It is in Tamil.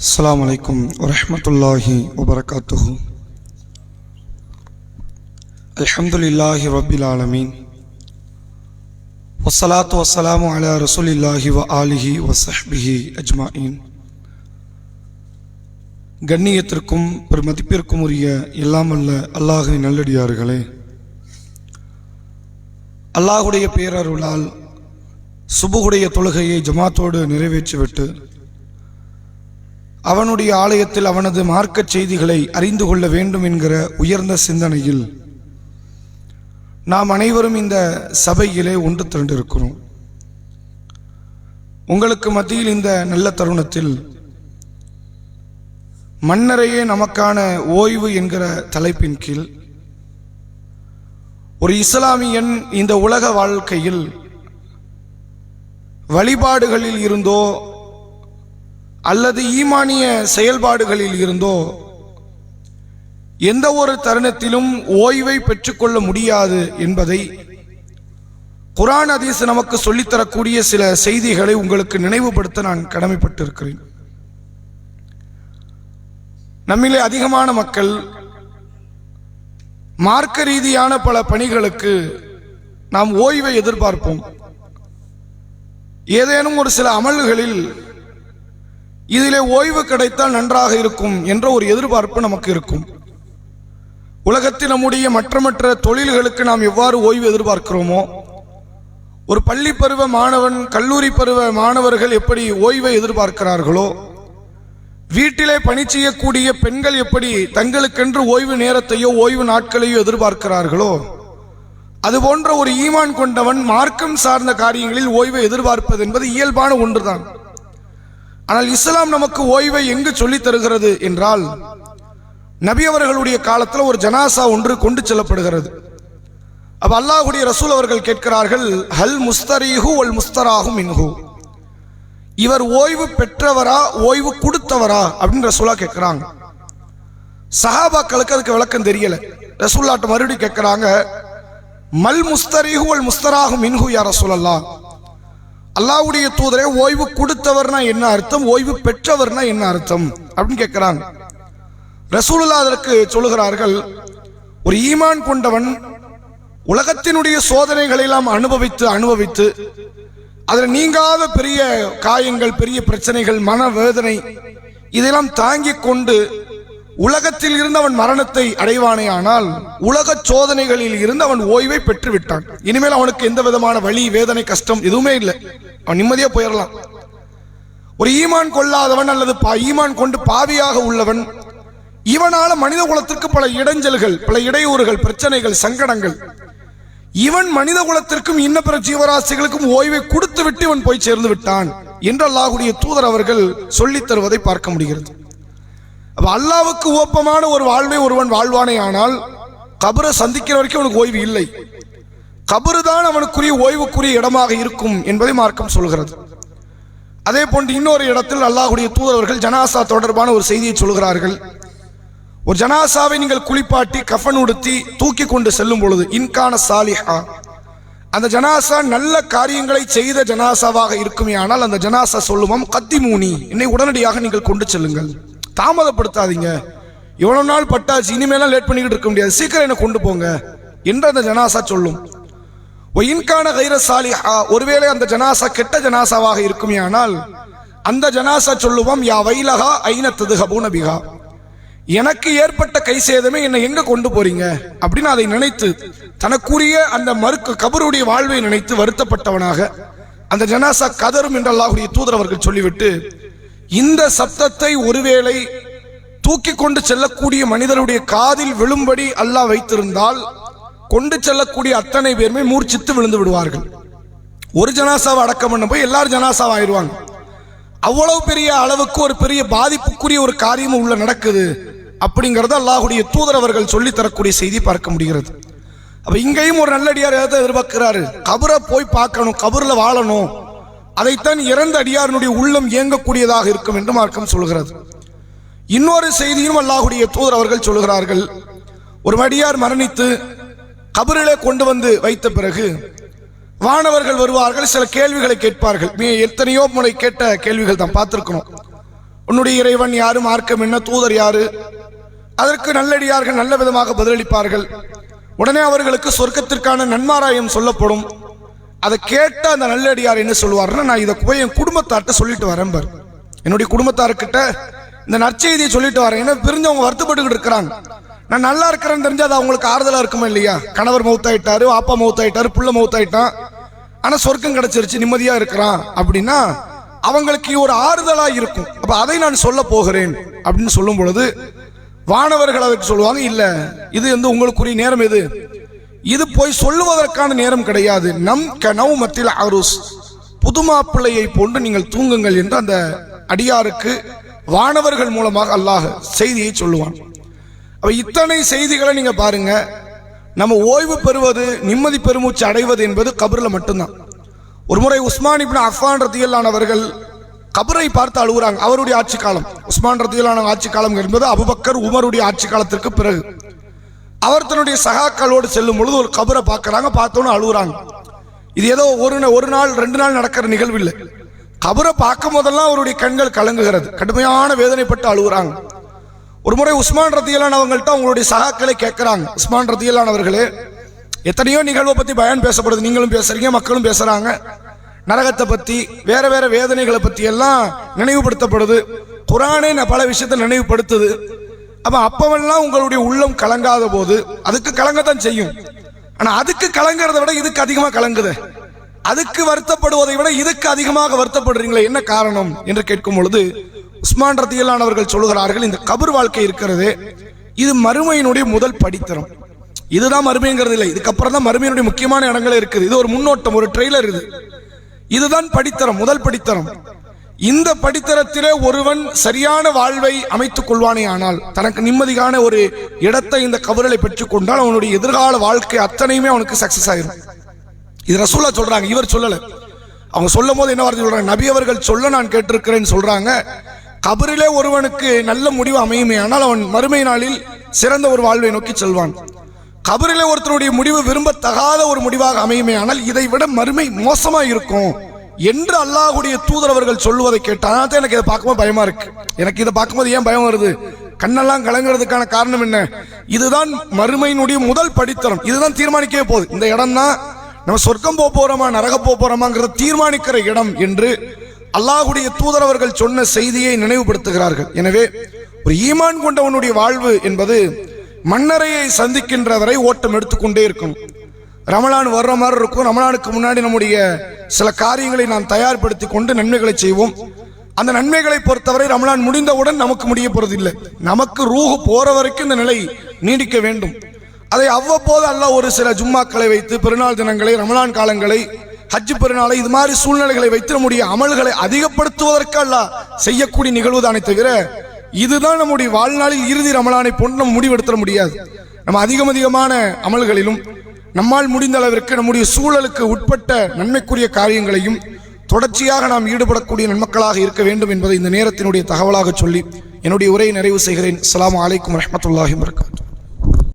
அஸ்லாம் வலைக்கும் வரமத்துல்லாஹி வபரகாத்துஹு அலமதுல்லாஹி ரபில் ஆலமீன் வசலாத்து வசலாம் அலா ரசூலில்லாஹி வ ஆலிஹி வசஹ்பிஹி அஜ்மாயின் கண்ணியத்திற்கும் பெருமதிப்பிற்கும் உரிய இல்லாமல்ல அல்லாஹின் நல்லடியார்களே. அல்லாஹுடைய பேரருளால் சுபுகுடைய தொழுகையை ஜமாத்தோடு நிறைவேற்றிவிட்டு அவனுடைய ஆலயத்தில் அவனது மார்க்கச் செய்திகளை அறிந்து கொள்ள வேண்டும் என்கிற உயர்ந்த சிந்தனையில் நாம் அனைவரும் இந்த சபையிலே ஒன்று திரண்டிருக்கிறோம். உங்களுக்கு மத்தியில் இந்த நல்ல தருணத்தில் மன்னரையே நமக்கான ஓய்வு என்கிற தலைப்பின் கீழ் ஒரு இஸ்லாமியன் இந்த உலக வாழ்க்கையில் வழிபாடுகளில் இருந்தோ அல்லது ஈமானிய செயல்பாடுகளில் இருந்தோ எந்த ஒரு தருணத்திலும் ஓய்வை பெற்றுக்கொள்ள முடியாது என்பதை குரான் அதீஸ் நமக்கு சொல்லித்தரக்கூடிய சில செய்திகளை உங்களுக்கு நினைவுபடுத்த நான் கடமைப்பட்டிருக்கிறேன். நம்மிலே அதிகமான மக்கள் மார்க்க ரீதியான பல பணிகளுக்கு நாம் ஓய்வை எதிர்பார்ப்போம். ஏதேனும் ஒரு சில அமல்களில் இதிலே ஓய்வு கிடைத்தால் நன்றாக இருக்கும் என்ற ஒரு எதிர்பார்ப்பு நமக்கு இருக்கும். உலகத்தில் நம்முடைய மற்ற மற்ற தொழில்களுக்கு நாம் எவ்வாறு ஓய்வு எதிர்பார்க்கிறோமோ ஒரு பள்ளி பருவ மாணவன் கல்லூரி பருவ மாணவர்கள் எப்படி ஓய்வை எதிர்பார்க்கிறார்களோ வீட்டிலே பணி செய்யக்கூடிய பெண்கள் எப்படி தங்களுக்கென்று ஓய்வு நேரத்தையோ ஓய்வு நாட்களையோ எதிர்பார்க்கிறார்களோ அது போன்ற ஒரு ஈமான் கொண்டவன் மார்க்கம் சார்ந்த காரியங்களில் ஓய்வை எதிர்பார்ப்பது என்பது இயல்பான ஒன்றுதான். ஆனால் இஸ்லாம் நமக்கு ஓய்வை எங்கு சொல்லித் தருகிறது என்றால் நபி அவர்களுடைய காலத்தில் ஒரு ஜனாசா ஒன்று கொண்டு செல்லப்படுகிறது. அப்ப அல்லாஹுடைய ரசூல் அவர்கள் கேட்கிறார்கள் ஹல் முஸ்தரீஹு ஒல் முஸ்தராகும் மின்ஹு. இவர் ஓய்வு பெற்றவரா ஓய்வு கொடுத்தவரா அப்படின்னு ரசூலா கேட்கிறாங்க. சஹாபாக்களுக்கு அதுக்கு விளக்கம் தெரியல. ரசூல்லாட்ட மறுபடியும் கேட்கிறாங்க மல் முஸ்தரீஹு ஒல் முஸ்தராகும் மின்ஹு யார் ரசூலல்லாம் அல்லாவுடைய தூதரை ஓய்வு கொடுத்தவர்னா என்ன அர்த்தம்? ஓய்வு பெற்றவர்னா என்ன அர்த்தம்? அப்படின்னு கேட்கிறாங்க. ரசூலுல்லா அதற்கு சொல்லுகிறார்கள் ஒரு ஈமான் கொண்டவன் உலகத்தினுடைய சோதனைகளை எல்லாம் அனுபவித்து அனுபவித்து அதில் நீங்காத பெரிய காயங்கள் பெரிய பிரச்சனைகள் மன வேதனை இதெல்லாம் தாங்கிக் கொண்டு உலகத்தில் இருந்து அவன் மரணத்தை அடைவானே ஆனால் உலக சோதனைகளில் இருந்து அவன் ஓய்வை பெற்று விட்டான் இனிமேல் அவனுக்கு எந்த விதமான வழி வேதனை கஷ்டம் எதுவுமே இல்லை. அவன் நிம்மதியா போயிடலாம் ஒரு ஈமான் கொள்ளாதவன் அல்லது பா- ஈமான் கொண்டு பாவியாக உள்ளவன் இவனால மனித குலத்திற்கு பல இடைஞ்சல்கள் பல இடையூறுகள் பிரச்சனைகள் சங்கடங்கள் இவன் மனித குலத்திற்கும் இன்ன பிற ஜீவராசிகளுக்கும் ஓய்வை கொடுத்து விட்டு இவன் போய் சேர்ந்து விட்டான் என்று அல்லாஹுடைய தூதர் அவர்கள் சொல்லித் தருவதை பார்க்க முடிகிறது. அப்போ அல்லாவுக்கு ஓப்பமான ஒரு வாழ்வை ஒருவன் வாழ்வானே ஆனால் கபரை சந்திக்கிற வரைக்கும் அவனுக்கு ஓய்வு இல்லை. கபரு தான் அவனுக்குரிய ஓய்வுக்குரிய இடமாக இருக்கும் என்பதை மார்க்கம் சொல்கிறது. அதே போன்று இன்னொரு இடத்தில் அல்லாஹுடைய தூதரவர்கள் ஜனாசா தொடர்பான ஒரு செய்தியை சொல்கிறார்கள். ஒரு ஜனாசாவை நீங்கள் குளிப்பாட்டி கஃன் உடுத்தி தூக்கி கொண்டு செல்லும் பொழுது இன்கான சாலிஹா அந்த ஜனாசா நல்ல காரியங்களை செய்த ஜனாசாவாக இருக்குமே ஆனால் அந்த ஜனாசா சொல்லுவோம் கத்தி மூனி என்னை உடனடியாக நீங்கள் கொண்டு செல்லுங்கள். தாமதப்படுத்தாதீங்க. இவ்வளவு நாள் பட்டாச்சு இனிமேலாம் லேட் பண்ணிக்கிட்டு இருக்க முடியாது. சீக்கிரம் என்னை கொண்டு போங்க என்று அந்த ஜனாசா சொல்லும். ஒயின்கான கைர சாலிஹா ஒருவேளை அந்த ஜனாசா கெட்ட ஜனாசாவாக இருக்குமே ஆனால் அந்த ஜனாசா சொல்லுவோம் யா வைலகா ஐனத்தது நபிகா எனக்கு ஏற்பட்ட கை சேதமே என்னை எங்க கொண்டு போறீங்க? அப்படின்னு அதை நினைத்து தனக்குரிய அந்த மறுக்கு கபருடைய வாழ்வை நினைத்து வருத்தப்பட்டவனாக அந்த ஜனாசா கதரும் என்று அல்லாஹுடைய தூதர் அவர்கள் சொல்லிவிட்டு இந்த சப்தத்தை ஒருவேளை தூக்கி கொண்டு செல்லக்கூடிய மனிதருடைய காதில் விழும்படி அல்லாஹ் வைத்திருந்தால் கொண்டு செல்லக்கூடிய அத்தனை பேருமே மூர்ச்சித்து விழுந்து விடுவார்கள். ஒரு ஜனாசாவை அடக்கம் பண்ண போய் எல்லாரும் ஜனாசாவா ஆயிடுவாங்க அவ்வளவு பெரிய அளவுக்கு ஒரு பெரிய பாதிப்புக்குரிய ஒரு காரியமும் உள்ள நடக்குது அப்படிங்கிறத அல்லாஹுடைய தூதர் அவர்கள் சொல்லி தரக்கூடிய செய்தி பார்க்க முடிகிறது. அப்ப இங்கேயும் ஒரு நல்லடியார் எதை எதிர்பார்க்கிறாரு? கபரை போய் பார்க்கணும் கபரில் வாழணும். அதைத்தான் இறந்த அடியாரனுடைய உள்ளம் இயங்கக்கூடியதாக இருக்கும் என்று மார்க்கம் சொல்கிறது. இன்னொரு செய்தியும் அல்லாஹுடைய தூதர் அவர்கள் சொல்கிறார்கள். ஒரு அடியார் மரணித்து கபரிலே கொண்டு வந்து வைத்த பிறகு வானவர்கள் வருவார்கள் சில கேள்விகளை கேட்பார்கள். நீ எத்தனையோ முறை கேட்ட கேள்விகள் தான் பார்த்துருக்கணும் உன்னுடைய இறைவன் யாரு மார்க்கம் என்ன தூதர் யாரு? அதற்கு நல்லடியார்கள் நல்ல விதமாக பதிலளிப்பார்கள். உடனே அவர்களுக்கு சொர்க்கத்திற்கான நன்மாராயம் சொல்லப்படும். அதை கேட்ட அந்த நல்லடியார் என்ன சொல்லுவார்னா நான் இதை போய் என் குடும்பத்தார்கிட்ட சொல்லிட்டு வரேன் பாரு. என்னுடைய குடும்பத்தார்கிட்ட இந்த நற்செய்தியை சொல்லிட்டு வரேன். ஏன்னா பிரிஞ்சவங்க வருத்தப்பட்டுக்கிட்டு இருக்கிறாங்க. நான் நல்லா இருக்கிறேன்னு தெரிஞ்சா அது அவங்களுக்கு ஆறுதலாக இருக்குமா இல்லையா? கணவர் மௌத்தாயிட்டாரு அப்பா மௌத்தாயிட்டாரு புள்ள மௌத்தாயிட்டான் ஆனால் சொர்க்கம் கிடைச்சிருச்சு நிம்மதியாக இருக்கிறான். அப்படின்னா அவங்களுக்கு ஒரு ஆறுதலாக இருக்கும். அப்போ அதை நான் சொல்ல போகிறேன் அப்படின்னு சொல்லும் பொழுது வானவர்கள் அதற்கு சொல்லுவாங்க இல்லை இது வந்து உங்களுக்குரிய நேரம் எது இது போய் சொல்லுவதற்கான நேரம் கிடையாது. நம் கனவு மத்தியில் அருஸ் புதுமாப்பிள்ளையை போன்று நீங்கள் தூங்குங்கள் என்று அந்த அடியாருக்கு வானவர்கள் மூலமாக அல்லாஹ் செய்தியை சொல்லுவான். அப்ப இத்தனை செய்திகளை நீங்க பாருங்க. நம்ம ஓய்வு பெறுவது நிம்மதி பெருமூச்சு அடைவது என்பது கபரில் மட்டும்தான். ஒரு முறை உஸ்மான் இப்னு அஃபான் ரத்தியல்லானவர்கள் கபரை பார்த்து அழுகுறாங்க. அவருடைய ஆட்சி காலம். உஸ்மான் ரத்தியல்லான ஆட்சி காலம் என்பது அபுபக்கர் உமருடைய ஆட்சி காலத்திற்கு பிறகு. அவர் தன்னுடைய சகாக்களோடு செல்லும் பொழுது ஒரு கபரை பார்க்குறாங்க பார்த்தோன்னு அழுகுறாங்க. இது ஏதோ ஒரு ஒரு நாள் ரெண்டு நாள் நடக்கிற நிகழ்வு இல்லை. கபரை பார்க்கும் போதெல்லாம் அவருடைய கண்கள் கலங்குகிறது. கடுமையான வேதனைப்பட்டு அழுகுறாங்க. ஒரு முறை உஸ்மான் ரத்தியலான் அவங்கள்ட்ட அவங்களுடைய சகாக்களை கேட்குறாங்க. உஸ்மான் ரத்தியலான் அவர்களே எத்தனையோ நிகழ்வை பற்றி பயன் பேசப்படுது. நீங்களும் பேசுறீங்க மக்களும் பேசுகிறாங்க நரகத்தை பற்றி வேற வேற வேதனைகளை பற்றி எல்லாம் நினைவுபடுத்தப்படுது. குரானே நான் பல விஷயத்தை நினைவுபடுத்துது. அப்ப அப்பவெல்லாம் உங்களுடைய உள்ளம் கலங்காத போது அதுக்கு கலங்கத்தான் செய்யும். ஆனா அதுக்கு கலங்குறதை விட இதுக்கு அதிகமா கலங்குது. அதுக்கு வருத்தப்படுவதை விட இதுக்கு அதிகமாக வருத்தப்படுறீங்களே என்ன காரணம் என்று கேட்கும் பொழுது உஸ்மான் ரத்தியலானவர்கள் சொல்லுகிறார்கள் இந்த கபர் வாழ்க்கை இருக்கிறது இது மறுமையினுடைய முதல் படித்தரம். இதுதான் மறுமைங்கிறது இல்லை இதுக்கப்புறம் தான் மறுமையினுடைய முக்கியமான இடங்கள் இருக்குது. இது ஒரு முன்னோட்டம் ஒரு ட்ரெய்லர் இது. இதுதான் படித்தரம் முதல் படித்தரம். இந்த படித்தரத்திலே ஒருவன் சரியான வாழ்வை அமைத்துக் கொள்வானே ஆனால் தனக்கு நிம்மதியான ஒரு இடத்தை இந்த கபரலை பெற்றுக்கொண்டால் அவனுடைய எதிர்கால வாழ்க்கை அத்தனையுமே அவனுக்கு சக்சஸ் ஆயிரும். இது ரசூலா சொல்றாங்க இவர் சொல்லல. அவங்க சொல்லும் போது என்ன வார்த்தை சொல்றாங்க? நபி அவர்கள் சொல்ல நான் கேட்டிருக்கிறேன்னு சொல்றாங்க. கபரிலே ஒருவனுக்கு நல்ல முடிவு அமையுமே ஆனால் அவன் மறுமை நாளில் சிறந்த ஒரு வாழ்வை நோக்கி செல்வான். கபரிலே ஒருத்தருடைய முடிவு விரும்பத்தகாத ஒரு முடிவாக அமையுமே ஆனால் இதை விட மறுமை மோசமாக இருக்கும் என்று அல்லாஹ்வுடைய தூதரவர்கள் சொல்லுவதை கேட்டால் தான் எனக்கு இதை பார்க்கும்போது பயமா இருக்கு. எனக்கு இதை பார்க்கும்போது ஏன் பயம் வருது? கண்ணெல்லாம் கலங்குறதுக்கான காரணம் என்ன? இதுதான் மறுமையினுடைய முதல் படித்தரம். இதுதான் தீர்மானிக்கவே போகுது. இந்த இடம் தான் நம்ம சொர்க்கம் போக போறோமா நரக போக போறோமாங்கிறத தீர்மானிக்கிற இடம் என்று அல்லாஹ்வுடைய தூதரவர்கள் சொன்ன செய்தியை நினைவுபடுத்துகிறார்கள். எனவே ஒரு ஈமான் கொண்டவனுடைய வாழ்வு என்பது மன்னரையை சந்திக்கின்ற வரை ஓட்டம் எடுத்துக்கொண்டே இருக்கும் ரமலான் வர்ற மாதிரி இருக்கும். ரமலானுக்கு முன்னாடி நம்முடைய சில காரியங்களை நாம் தயார்படுத்தி கொண்டு நன்மைகளை செய்வோம். அந்த நன்மைகளை பொறுத்தவரை ரமலான் முடிந்தவுடன் நமக்கு முடிய போறதில்லை. நமக்கு ரூஹு போற வரைக்கும் இந்த நிலை நீடிக்க வேண்டும். அதை அவ்வப்போது அல்ல ஒரு சில ஜும்மாக்களை வைத்து பெருநாள் தினங்களை ரமலான் காலங்களை ஹஜ் பெருநாளை இது மாதிரி சூழ்நிலைகளை வைத்து நம்முடைய அமல்களை அதிகப்படுத்துவதற்கு அல்ல செய்யக்கூடிய நிகழ்வு தானே தவிர இதுதான் நம்முடைய வாழ்நாளில் இறுதி ரமலானை போன்று நம்ம முடிவெடுத்த முடியாது. நம்ம அதிகம் அதிகமான அமல்களிலும் நம்மால் முடிந்த அளவிற்கு நம்முடைய சூழலுக்கு உட்பட்ட நன்மைக்குரிய காரியங்களையும் தொடர்ச்சியாக நாம் ஈடுபடக்கூடிய நன்மக்களாக இருக்க வேண்டும் என்பதை இந்த நேரத்தினுடைய தகவலாக சொல்லி என்னுடைய உரையை நிறைவு செய்கிறேன். அஸ்லாம் அலைக்கும் வரஹ்மத்துல்லாஹி வரகாத்து